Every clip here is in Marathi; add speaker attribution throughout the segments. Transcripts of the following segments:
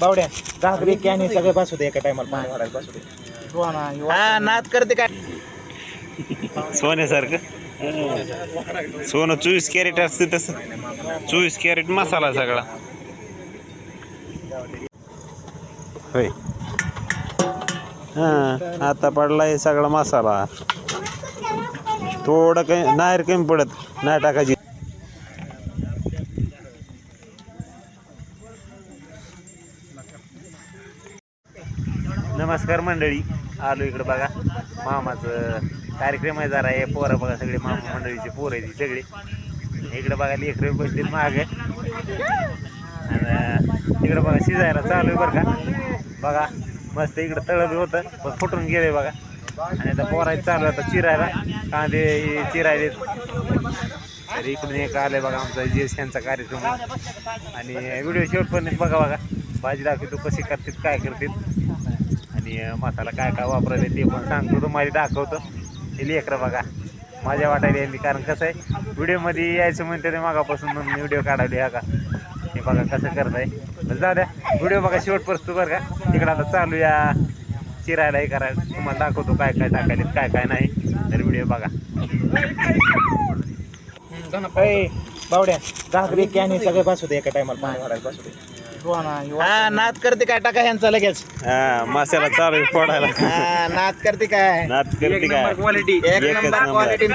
Speaker 1: बावड्या घागरी कॅन सगळे बसू दे एका टायमाला पाणी वाढायला बसू दे. हा नाद करते काय?
Speaker 2: सोन्यासारखं? सोनं चोवीस कॅरेट असते तसं. चोवीस कॅरेट मसाला सगळा. होय. हा आता पडलाय सगळा मसाला. थोडं काही नाही कमी पडत. नाही टाकायची. नमस्कार मंडळी. आलो इकडं बघा. मामाचं कार्यक्रम आहे जरा. हे पोरं बघा सगळे मामा मंडळीचे पोरं आहे ती सगळे. इकडं बघा लेकरं बसले माग. आणि इकडं बघा शिजायला चालू आहे बरं का. बघा मस्त इकडं तळं होतं. पण फुटून गेले बघा. आणि आता पोरायचं चालू आता चिरायला. कांदे हे चिरायले तर इकडून एक आलं बघा आमचा जी एस यांचा कार्यक्रम. आणि व्हिडिओ शेवटपर्यंत बघा बघा. भाजी दाखवतो कशी करतात काय करतात. आणि मसाला काय काय वापरायला ते पण सांगतो तुम्हाला दाखवतो. हे लेकरं बघा माझ्या वाटायला यांनी. कारण कसं आहे व्हिडिओमध्ये यायचं म्हणते ते मागापासून म्हणून व्हिडिओ काढायला हा का? हे बघा कसं करताय. तर जाऊ द्या. व्हिडिओ बघा शेवटपर्यंत बरं का. तिकडं आता चालू या चिरायला हे करायला. तुम्हाला दाखवतो काय काय टाकायला काय काय नाही. तर व्हिडिओ बघा.
Speaker 1: बावड्या घागरी कॅन हे सगळे बसू दे एका टायमाला पाणी वाढायला बसू दे हा नाद करते काय टाका ह्यांचा लगेच.
Speaker 2: हा माशाला चालू आहे फोडायला.
Speaker 1: हा नाद करते काय.
Speaker 2: नाच करते काय.
Speaker 1: क्वालिटी एक
Speaker 2: एकच
Speaker 1: नंबर
Speaker 2: नंबर.
Speaker 1: क्वालिटी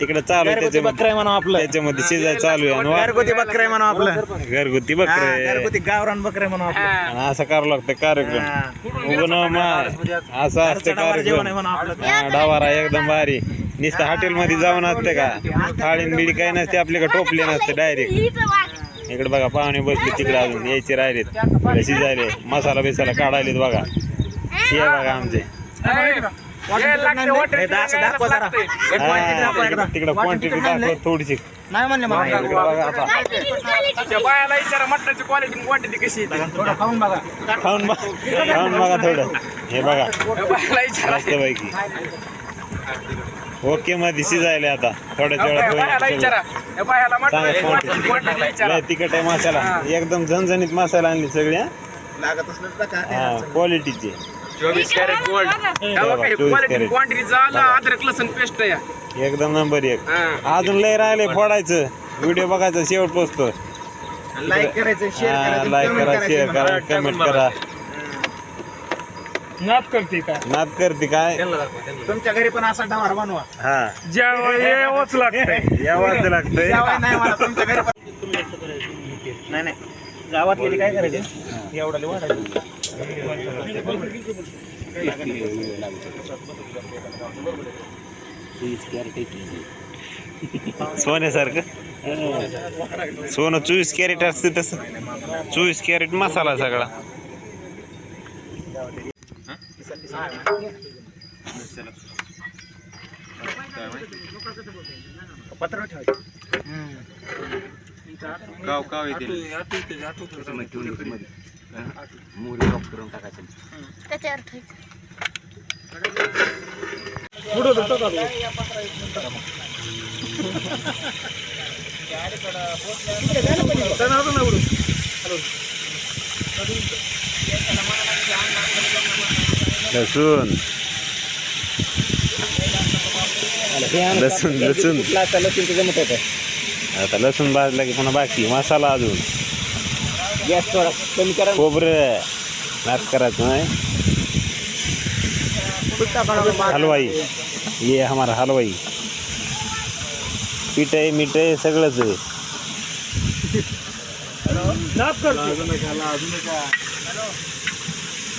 Speaker 2: तिकडे चालू आहे
Speaker 1: घरगुती
Speaker 2: त्याच्यामध्ये.
Speaker 1: बकरं आहे म्हणा आपलं.
Speaker 2: त्याच्यामध्ये शिजाय चालू आहे आणि वा-
Speaker 1: घरगुती बकरं आहे म्हणा आपलं.
Speaker 2: घरगुती
Speaker 1: हा,
Speaker 2: बकरे
Speaker 1: घरगुती गावरान बकरं आहे म्हणा आपलं.
Speaker 2: आणि असं करावं लागतं कार्यक्रम.
Speaker 1: हा.
Speaker 2: उगन असं असतं
Speaker 1: जेवण आहे
Speaker 2: कार्यक्रम
Speaker 1: म्हणा आपलं.
Speaker 2: हा डावारा एकदम भारी. नुसतं हॉटेलमध्ये जाऊन असते का? थाळीन बिडी काही नसते आपल्याकडे टोपले नसते डायरेक्ट इकडे बघा पाहुणे बसले तिकडे अजून यायचे राहिलेत. इकडे शिजायले मसाला बिसाला काढायलेत बघा. हे बघा आमचे. तिकडे क्वांटिटी दाखव थोडीशी.
Speaker 1: नाही म्हणले मला.
Speaker 2: बघा आता.
Speaker 1: थोडं खाऊन बघा.
Speaker 2: खाऊन बघा खाऊन बघा थोडं. हे बघा. मस्त पैकी ओके मध्ये शिजायले आता. थोड्या थोड्या लय तिखट आहे मसाला एकदम झणझणीत मसाला आणली सगळ्या हा. क्वालिटीचे
Speaker 3: चोवीस कॅरेट गोल्ड. क्वांटिटी अद्रक लसूण पेस्ट आहे
Speaker 2: एकदम नंबर एक. अजून लय राहिले फोडायचं. व्हिडिओ बघायचा शेवट पोचतो
Speaker 1: लाईक करायचं शेअर करायचं
Speaker 2: लाईक करा शेअर. करा कमेंट करा.
Speaker 3: नाद करते काय
Speaker 2: नाद करते काय?
Speaker 1: तुमच्या घरी पण असा डवार बनवा.
Speaker 2: हा.
Speaker 3: जेवाच लागतंय.
Speaker 2: यावंच लागतंय.
Speaker 1: जेवाय नाही मला तुमच्या घरी पण नाही नाही. गावात गेली काय करायचं? एवढं वाढायचं.
Speaker 2: सोन्यासारखं? सोनं चोवीस कॅरेट असते तसं. चोवीस कॅरेट मसाला सगळा.
Speaker 1: पत्र ठेवायचं
Speaker 2: गाव गाव येते
Speaker 4: त्याच्यावर खायचं
Speaker 2: लसूण लसूण लसूण
Speaker 1: आता लसूण जमत होतं
Speaker 2: आता लसूण भाजला की पुन्हा बाकी मसाला अजून
Speaker 1: गॅस थोडा कमी करा
Speaker 2: खोबरं नाच करायचं नाही हलवाई ये हमारा हलवाई पीठ आहे मीठ आहे सगळंच आहे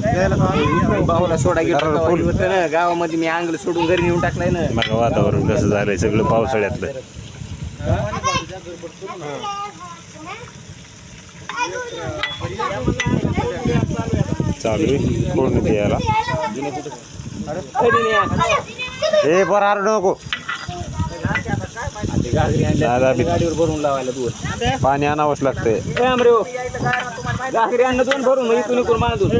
Speaker 1: भाऊला सोडा. गेलो गावामध्ये मी अंगल सोडून घरी नेऊन टाकलाय ना
Speaker 2: बघा वातावरण कसं झालंय सगळं पावसाळ्यातलं चालू फोडणी द्यायला ए बरं अरे बी-
Speaker 1: गाडीवर भरून लावायला दूर
Speaker 2: पाणी आणावंच लागतंय
Speaker 1: गाखरी अन्न दोन भरून मग इथून इकडून मला दूर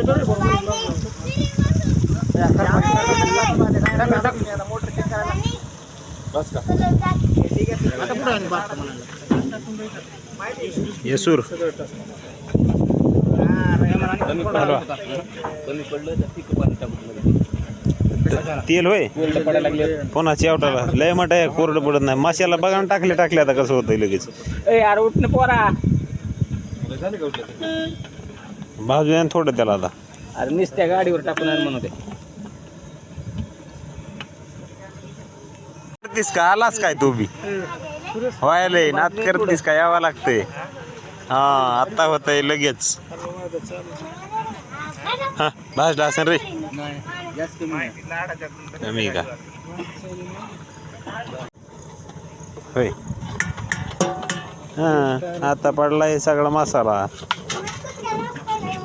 Speaker 2: येसूर तेल होय? पुन्हा शेवटाला लय मोठा आहे कोरडं पडत नाही. माशाला बघा ना टाकले टाकले आता कसं होतंय लगेच.
Speaker 1: ए यार उठणं पोरा.
Speaker 2: भाजू थोडं त्याला आता.
Speaker 1: अरे नुसत्या गाडीवर टाकून आण म्हणू दे
Speaker 2: करतीस का? आलास काय तू बी? व्हायलंय नात करतीस का? यावं लागतंय. हा आता होतंय लगेच. हा भाजला असेल रे? कमी का? होय. हा आता पडलाय सगळा मसाला.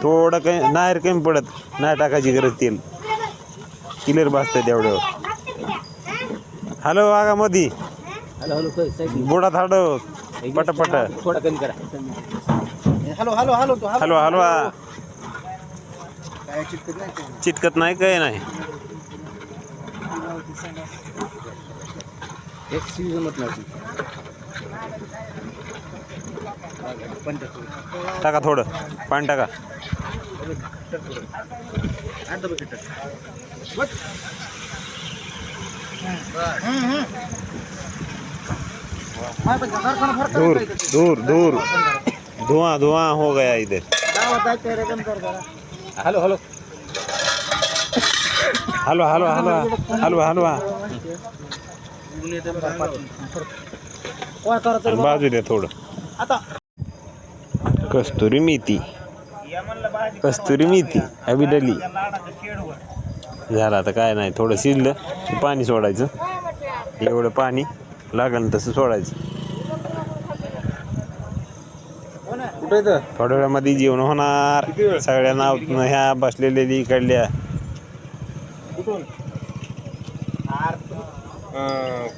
Speaker 2: थोडं काही नाही रे कमी पडत. नाही टाकायची गरज तेल. क्लिअर भाजतंय तेवढ्यावर हॅलो वागा मोदी
Speaker 1: हॅलो हॅलो
Speaker 2: बुडात हाडो पटपट.
Speaker 1: थोडा कमी करा.
Speaker 2: हलवा हलवा चिटकत नाही काय नाही.
Speaker 1: मत नाही
Speaker 2: टाका थोडं पाणी टाका. दूर दूर दूर. धुआं धुआं हो गया इधर.
Speaker 1: हॅलो हॅलो
Speaker 2: हलवा हलवा हलवा हलवा आणि बाजू दे थोडं. कस्तुरी मेथी. कस्तुरी मेथी. अबिडली झालं आता काय नाही थोडं शिजलं. पाणी सोडायचं. एवढं पाणी लागलं तसं सोडायचं. थोड्या वेळामध्ये जेवण होणार. सगळ्या नाव ह्या बसलेल्या इकडल्या.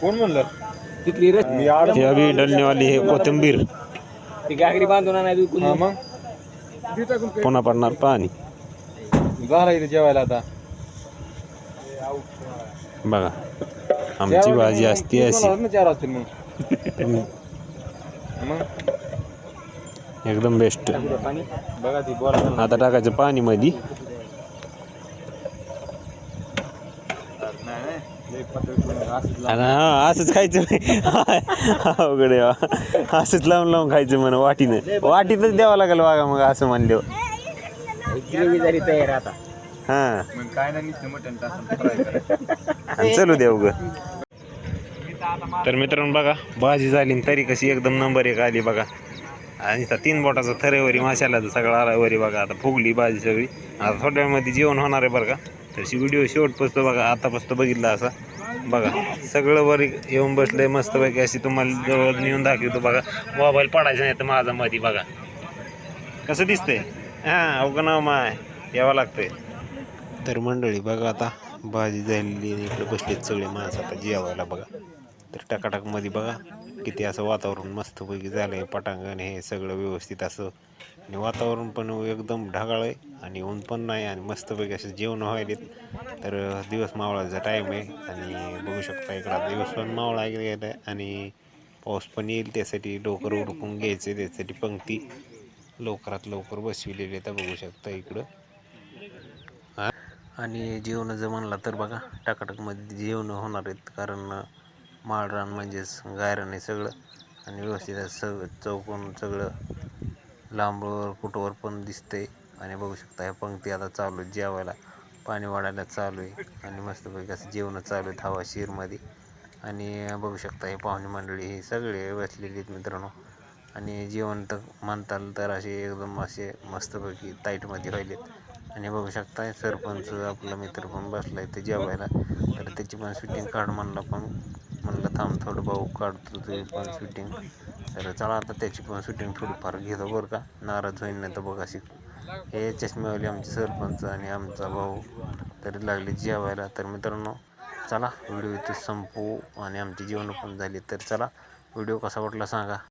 Speaker 3: कोण म्हणलं?
Speaker 1: तिथली रे.
Speaker 2: अभि डलनेवाली हे कोथिंबीर.
Speaker 1: ती गागरी बांधून आणाय विकून
Speaker 3: मग?
Speaker 2: पुन्हा पडणार पाणी.
Speaker 3: झाला इथे जेवायला आता.
Speaker 2: बघा आमची भाजी असते अशी.
Speaker 3: ना चार असतील मग. मग?
Speaker 2: एकदम बेस्ट
Speaker 1: पाणी
Speaker 3: बघा
Speaker 2: आता टाकायचं पाणी मध्ये हा असंच खायचं अवघड असंच लावून लावून खायचं म्हण वाटीनं. वाटीतच द्यावं लागेल बघा मग असं
Speaker 1: म्हणले तयार आता
Speaker 2: हा.
Speaker 3: काय नाही
Speaker 2: चलू द्या उग. तर मित्रांनो बघा भाजी झाली तरी कशी एकदम नंबर एक आली बघा. आणि इथं तीन बोटाचा थरेवरी माशाला सगळं आलावरी बघा आता फुगली भाजी सगळी. आता थोड्या वेळमध्ये जेवण होणार आहे बरं का. तशी व्हिडिओ शेवटपासून बघा आतापासून बघितला असा. बघा सगळं वरी येऊन बसलंय मस्तपैकी. अशी तुम्हाला जवळ नेऊन दाखवतो बघा. मोबाईल पडायचा नाही तर माझा मध्ये बघा. कसं दिसतंय? हां अवघं नाव माय? यावं लागतंय. तर मंडळी बघा आता भाजी झालेली इकडे बसलेत सगळे माणसं. आता जेवायला बघा. तर टकाटकमध्ये बघा. किती असं वातावरण मस्तपैकी झालं आहे पटांगण हे सगळं व्यवस्थित असं. आणि वातावरण पण एकदम ढगाळ आहे आणि ऊन पण नाही आणि मस्तपैकी असं जेवण व्हायलेत. तर दिवस मावळाचा टाईम आहे आणि बघू शकता इकडं दिवस पण मावळा गेला आहे आणि पाऊस पण येईल त्यासाठी डोकर उडकून घ्यायचं त्यासाठी पंक्ती लवकरात लवकर बसविलेली आहे तर बघू शकता इकडं. आणि जेवण जर म्हणला तर बघा टाकाटकमध्ये जेवण होणार आहेत कारण माळरान म्हणजेच गायरान आहे सगळं. आणि व्यवस्थित सगळं चौकोन सगळं. लांबवर कुठवर पण दिसतंय. आणि बघू शकता ह्या पंक्ती आता चालू आहे जेवायला. पाणी वाढायला चालू आहे. आणि मस्तपैकी असं जेवणं चालू आहेत हवाशीरमध्ये आणि बघू शकता हे पाहुणे मंडळी हे सगळे बसलेले आहेत मित्रांनो. आणि जेवण तर म्हणताल तर असे एकदम असे मस्तपैकी ताईटमध्ये राहिलेत. आणि बघू शकता सरपंच आपला मित्र पण बसला आहे ते जेवायला. तर त्याची पण शूटिंग काढ म्हणला पण थांब थोडं भाऊ काढतो ते पण शूटिंग तर चला आता त्याची पण शूटिंग थोडीफार घेतो बरं का. नाराज होईन नाही तर बघा शिक हे चष्मेवाले आमचे सरपंच आणि आमचा भाऊ तरी लागले जेवायला. तर मित्रांनो चला व्हिडिओ इथे संपू आणि आमची जेवण पण झाली. तर चला व्हिडिओ कसा वाटला सांगा.